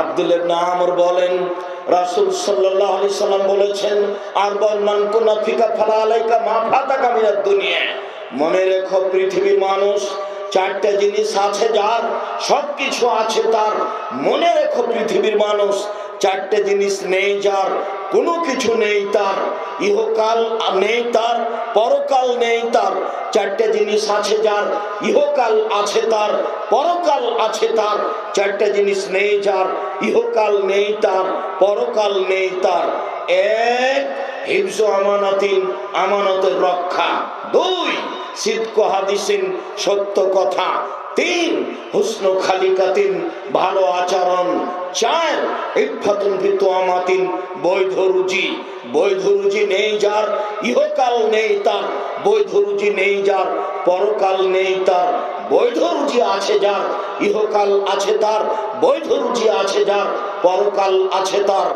আব্দুল আমর বলেন। রাসূল সাল্লাল্লাহু আলি সাল্লাম বলেছেন, আর বল কুনা ফিকা ফালা মা ফাতা মিনাদ দুনিয়া। মনে রেখো, পৃথিবীর মানুষ চারটে জিনিস আছে যার সব কিছু আছে তার। মনে রেখো, পৃথিবীর মানুষ চারটে জিনিস নেই যার। কোনো কিছু নেই তার, ইহকাল নেই তার, পরকাল নেই তার। চারটে জিনিস আছে যার, ইহকাল আছে তার, পরকাল আছে তার। চারটে জিনিস নেই যার, ইহকাল নেই তার, পরকাল নেই তার। এক, হিফজ আমানাতিন, আমানতের রক্ষা। দুই, সিদ্ক হাদিসিন সত্য কথা। তিন, হুসন খালিকাতিন, ভালো আচরণ। চার ইফাতুন ভিতু আমাতিন বৈধ রুজি। বৈধ রুজি নেই যার, ইহকাল নেই তার। বৈধ রুজি নেই যার, পরকাল নেই তার। বৈধ রুজি আছে যার, ইহকাল আছে তার। বৈধ রুজি আছে যার, পরকাল আছে তার।